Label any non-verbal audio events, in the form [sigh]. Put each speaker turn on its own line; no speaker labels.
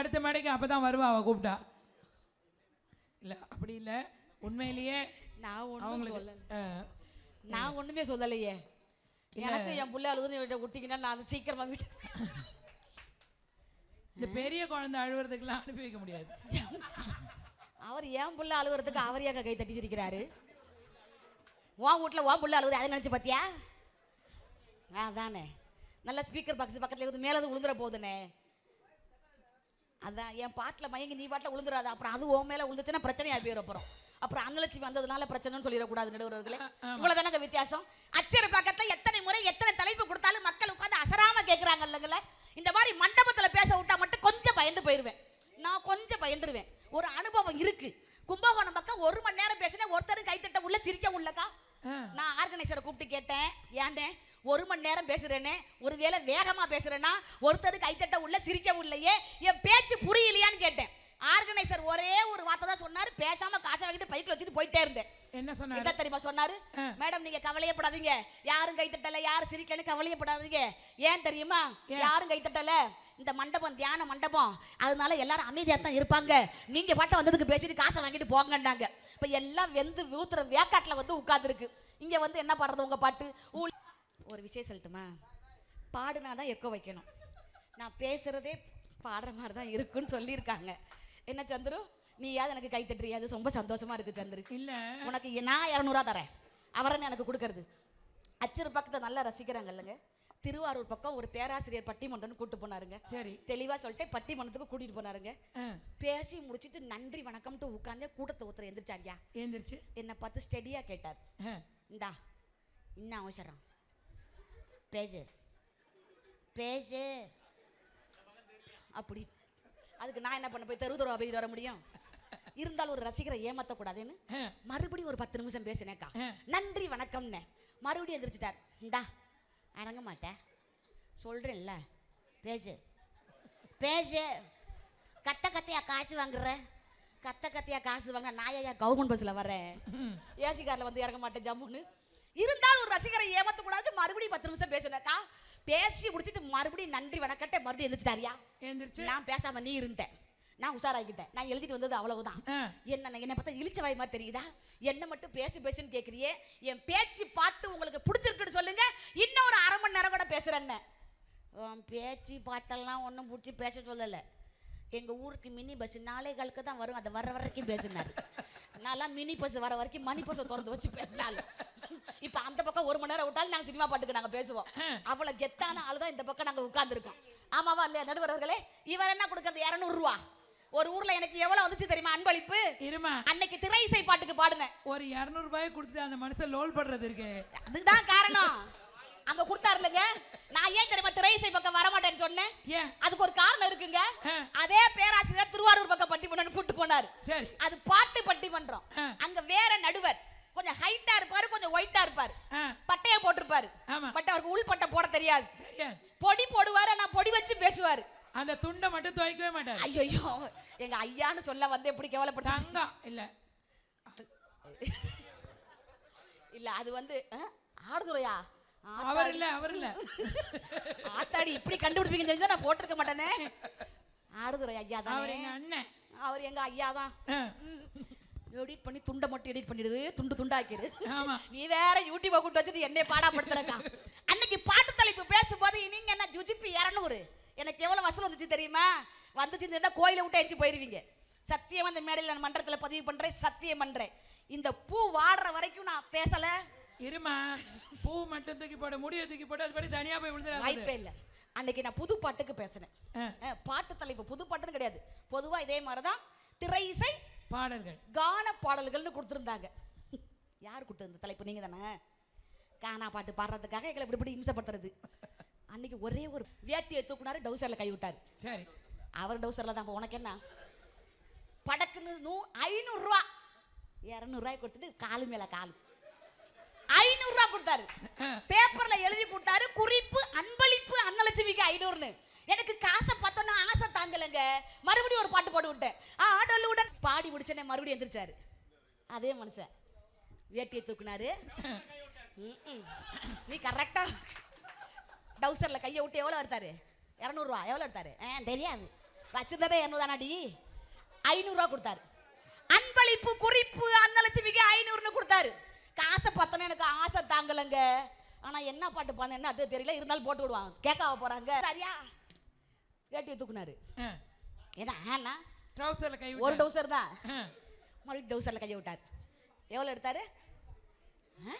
அடுத்த மேடைக்கு அப்பதான் வருவா அவ கூப்பிட்டா. இல்ல அப்படி இல்ல. உண்மையிலேயே
நான் ஒண்ணும்
அவங்களுக்கு
நான் ஒண்ணுமே சொல்லலையே. எனக்கு என் புள்ள அழுதுன்னு விட்டீங்கன்னா நான் சீக்கிரமா வீட்டு [laughs]
இந்த பெரிய குழந்தை அழுவுறதுக்கெல்லாம் அனுப்பி வைக்க முடியாது.
அவர் என் புள்ள அழுகுறதுக்கு அவர் ஏங்க கை தட்டி சிரிக்கிறாரு? உன் வீட்டில் உன் புள்ள அழுகுது அதை நினச்சி பார்த்தியா? அதானே. நல்ல ஸ்பீக்கர் பாக்ஸ் பக்கத்துல இருந்து மேலே விழுந்துற போகுதுண்ணே அதான் என் பாட்டில் மயங்கி நீ பாட்டில் விழுந்துடாது அப்புறம் அது உன் மேலே விழுந்துச்சுன்னா பிரச்சனையாக போயிடும் அப்புறம் அப்புறம் அன்னலட்சுமி வந்ததுனால பிரச்சனைன்னு சொல்லிடக்கூடாது நடுவர்களே இவ்வளோ தானங்க வித்தியாசம்? அச்சர பக்கத்தில் எத்தனை முறை எத்தனை தலைப்பு கொடுத்தாலும் மக்கள் உட்காந்து அசராம கேட்குறாங்க இல்லைங்கள இந்த மாதிரி மண்டபத்தில் பேச விட்டா மட்டும் கொஞ்சம் பயந்து போயிடுவேன் நான் கொஞ்சம் பயந்துருவேன். ஒரு அனுபவம் இருக்கு. கும்பகோணம் பக்கம் ஒரு மணி நேரம் பேசினேன் ஒருத்தரும் கைத்தட்ட உள்ள சிரிக்க உள்ளக்கா? நான் ஆர்கனைசரை கூப்பிட்டு கேட்டேன். ஏன்டே ஒரு மணி நேரம் பேசுறேனே ஒருவேளை வேகமா பேசுறேன்னா ஒருத்தர் கைத்தட்ட உள்ள சிரிக்க உள்ளையே என் பேச்சு புரியலையான்னு கேட்டேன். ஆர்கனைசர் ஒரே ஒரு வார்த்தை தான் சொன்னாரு. பேசாம காசை வாங்கிட்டு பைக்கில் வச்சுட்டு போயிட்டே இருந்தேன்.
என்ன சொன்னாரு?
என்ன தெரியுமா சொன்னாரு. மேடம் நீங்க கவலையப்படாதீங்க யாரும் கைத்தட்டல யாரும் சிரிக்கல கவலையப்படாதீங்க ஏன் தெரியுமா? யாரும் கைத்தட்டல இந்த மண்டபம் தியான மண்டபம். அதனால எல்லாரும் அமைதியா தான் இருப்பாங்க. நீங்க பாட்ட வந்ததுக்கு பேசிட்டு காசை வாங்கிட்டு போங்கன்னாங்க. இப்ப எல்லாம் வெந்து ஊத்துற வேக்காட்டுல வந்து உட்கார்ந்துருக்கு. இங்க வந்து என்ன பாடுறது உங்க பாட்டு? ஒரு விஷயம் சொல்லட்டுமா? பாடுனா தான் எக்கோ வைக்கணும். நான் பேசுறதே பாடுற மாதிரி தான் இருக்குன்னு சொல்லியிருக்காங்க. என்ன சந்துரு? நீ யாவது எனக்கு கை தட்டுறியா? அது ரொம்ப சந்தோஷமா இருக்கு சந்துரு.
இல்ல.
உனக்கு நான் இரநூறுவா தரேன். அவரன்னு எனக்கு கொடுக்கறது. அச்சர் பக்கத்தை நல்லா ரசிக்கிறாங்க இல்லைங்க. திருவாரூர் பக்கம் ஒரு பேராசிரியர் பட்டிமன்றம்னு கூட்டு போனாருங்க.
சரி.
தெளிவா சொல்லிட்டு பட்டிமன்றத்துக்கு கூட்டிட்டு போனாருங்க. பேசி முடிச்சிட்டு நன்றி வணக்கம்ட்டு உட்காந்தே கூட்டத்தை ஒருத்தர் எந்திரிச்சாரியா?
எழுந்திருச்சு
என்னை பார்த்து ஸ்டெடியா கேட்டார். இந்தா இன்னும் அவசரம்? பேசு பேசு அப்படி. அதுக்கு நான் என்ன பண்ண போய் தெரு தெருவா போய் வர முடியும்? இருந்தாலும் ஒரு ரசிகரை ஏமாத்தக்கூடாதுன்னு
அஹ்,
மறுபடியும் ஒரு பத்து நிமிஷம் பேசினேக்கா. நன்றி வணக்கம்னு. மறுபடியும் எந்திரிச்சிட்டார். இந்தா அடங்க மாட்டேன். சொல்றேன்ல. பேசு பேசு கத்த கத்தையா காசு வாங்குற? கத்த கத்தையா காசு வாங்க ஏன் கவர்மெண்ட் பஸ்ல வரேன். ஏசி கார்ல வந்து இறங்க மாட்டேன் ஜம்முன்னு. இருந்தாலும் ஒரு ரசிகரை ஏமாத்தக்கூடாது மறுபடியும் பத்து நிமிஷம் பேசினேக்கா பேசி முடிச்சிட்டு மறுபடியும் நன்றி வணக்கட்டே மறுபடியும் எந்திரிச்சிட்டாரியா
எழுந்திருச்சு?
நான் பேசாம நீ இருந்தேன் நான் உஷாராக்கிட்டேன் நான் எழுதிட்டு வந்தது அவ்வளவுதான். என்ன என்னை பார்த்தா இழிச்ச வாய் மாதிரி தெரியுதா? என்ன மட்டும் பேசு பேசுன்னு கேட்குறியே என் பேச்சு பாட்டு உங்களுக்கு பிடிச்சிருக்குன்னு சொல்லுங்க. இன்னொரு அரை மணி நேரம் கூட பேசுறேன்னு. பேச்சு பாட்டெல்லாம் ஒன்றும் பிடிச்சி பேச சொல்லலை. எங்கள் ஊருக்கு மினி பஸ் நாளை காலுக்கு தான் வரும். அதை வர வரைக்கும் பேசினார். நான்லாம் மினி பஸ் வர வரைக்கும் மணி பஸ்ஸை திறந்து வச்சு பேசினாள் இப்போ அந்த பக்கம் ஒரு மணி நேரம் விட்டாலும் நாங்கள் சினிமா பாட்டுக்கு நாங்கள் பேசுவோம். அவ்வளோ கெத்தான ஆள் தான் இந்த பக்கம் நாங்கள் உட்காந்துருக்கோம் ஆமாவா இல்லையா நடுவர்களே இவர் என்ன கொடுக்கறது? இரநூறுவா ஒரு ஊர்ல எனக்கு எவ்வளவு வந்துச்சு தெரியுமா? அன்பளிப்பு?
இருமா.
அன்னைக்கு திரை இசை பாட்டுக்கு பாடுனேன்.
ஒரு இரநூறு ரூபாய் கொடுத்துட்டு அந்த மனுஷன் லோல் பண்றது இருக்கு.
அதுதான் காரணம். அங்க கொடுத்தாருலங்க. நான் ஏன் தெரியுமா திரை இசை பக்கம் வர மாட்டேன்னு சொன்னேன் அதுக்கு ஒரு காரணம் இருக்குங்க. அதே பேராசிரியர் திருவாரூர் பக்கம் கூட்டு போனார். அது பாட்டு பட்டிமன்றம்
ஆ.
அங்க வேற நடுவர் கொஞ்சம் ஹைட்டா இருப்பாரு கொஞ்சம் ஒயிட்டா இருப்பாரு
ஆ,
பட்டைய போட்டிருப்பாரு
ஆமா.
பட் அவருக்கு உள் பட்டை போட தெரியாது. பொடி போடுவாரு நான் பொடி வச்சு பேசுவாரு.
அந்த துண்டை மட்டும் துவைக்கவே மாட்டாரு.
ஐயோ எங்க ஐயான்னு சொல்ல வந்து எப்படி கேவலப்பட்டாங்க
தங்கம். இல்ல.
இல்ல அது வந்து ஆடுதுறையா?
அவர் இல்ல அவர் இல்ல
ஆத்தாடி இப்படி கண்டுபிடிப்பீங்கன்னு தெரிஞ்சா நான் போட்டிருக்க மாட்டேனே. ஆடுதுறை ஐயா
அவர்
தான்
எங்க அண்ணன்.
அவர் எங்க ஐயா தான். எடிட் பண்ணி துண்டை மட்டும் எடிட் பண்ணிடுது துண்டு துண்டாக்கிடு நீ வேற யூடியூபை கூட்டு வச்சுட்டு என்னை பாடாப்படுத்துறக்கா அன்னைக்கு பாட்டு தலைப்பு பேசும்போது நீங்க என்ன ஜுஜிப்பி இரநூறு எனக்கு எவ்வளவு வசூல் வந்துச்சு தெரியுமா வந்துச்சு தெரிஞ்சா கோயிலை விட்டு எச்சு போயிருவீங்க. சத்தியம் அந்த மேடையில் நான் மன்றத்துல பதிவு பண்றேன் சத்தியம் பண்றேன். இந்த பூ வாடுற வரைக்கும் நான் பேசல.
இருமா பூ மட்டும் தூக்கி போட முடிய தூக்கி போட்டு அது படி தனியா போய் விழுந்துடாது
வாய்ப்பே இல்லை. அன்னைக்கு நான் புது பாட்டுக்கு பேசினேன். பாட்டு தலைப்பு புது பாட்டுன்னு கிடையாது. பொதுவா இதே மாதிரி தான் திரை இசை
பாடல்கள்.
கான பாடல்கள்னு கொடுத்துருந்தாங்க. யார் கொடுத்தது தலைப்பு? நீங்க தானே? கானா பாட்டு பாடுறதுக்காக எங்களை இப்படி இப்படி இம்சப்படுத்துறது. அன்னைக்கு ஒரே ஒரு வேட்டியை தூக்குனாரு டவுசர்ல கை விட்டாரு.
சரி.
அவர் டவுசரில் தான் உனக்கு என்ன? படக்குன்னு நூ ஐநூறுரூவா இரநூறுவாய் கொடுத்துட்டு காலு மேலே காலு. ஐநூறுரூவா கொடுத்தாரு. பேப்பரில் எழுதி கொடுத்தாரு குறிப்பு அன்பளிப்பு அன்னலட்சுமிக்கு ஐநூறுன்னு. எனக்கு காசை பார்த்தோன்னா ஆசை தாங்கலைங்க. மறுபடியும் ஒரு பாட்டு போட்டு விட்டேன். ஆடலுடன் பாடி முடிச்சோன்னே மறுபடியும் எந்திரிச்சாரு. அதே மனுஷன். வேட்டியை தூக்குனாரு. நீ கரெக்டாக டவுசரில் கையை விட்டு எவ்வளோ எடுத்தாரு? இரநூறுவா எவ்வளோ எடுத்தாரு? ஆ தெரியாது. வச்சிருந்ததே இரநூறு தானாடி ஐநூறுரூவா கொடுத்தாரு. அன்பளிப்பு குறிப்பு அன்னலட்சுமிக்கு ஐநூறுன்னு கொடுத்தாரு. காசை பார்த்தோன்னே எனக்கு ஆசை தாங்கலைங்க. ஆனா என்ன பாட்டு பாடு என்ன அது தெரியல. இருந்தாலும் போட்டு விடுவாங்க கேட்காவ போறாங்க. சரியா? வேட்டியை தூக்குனாரு. ஏன்னா ஆனா
ட்ரௌசர்ல கை
ஒரு டவுசர் தான். மறுபடியும் டவுசரில் கையை விட்டார். எவ்வளோ எடுத்தாரு? ஆ?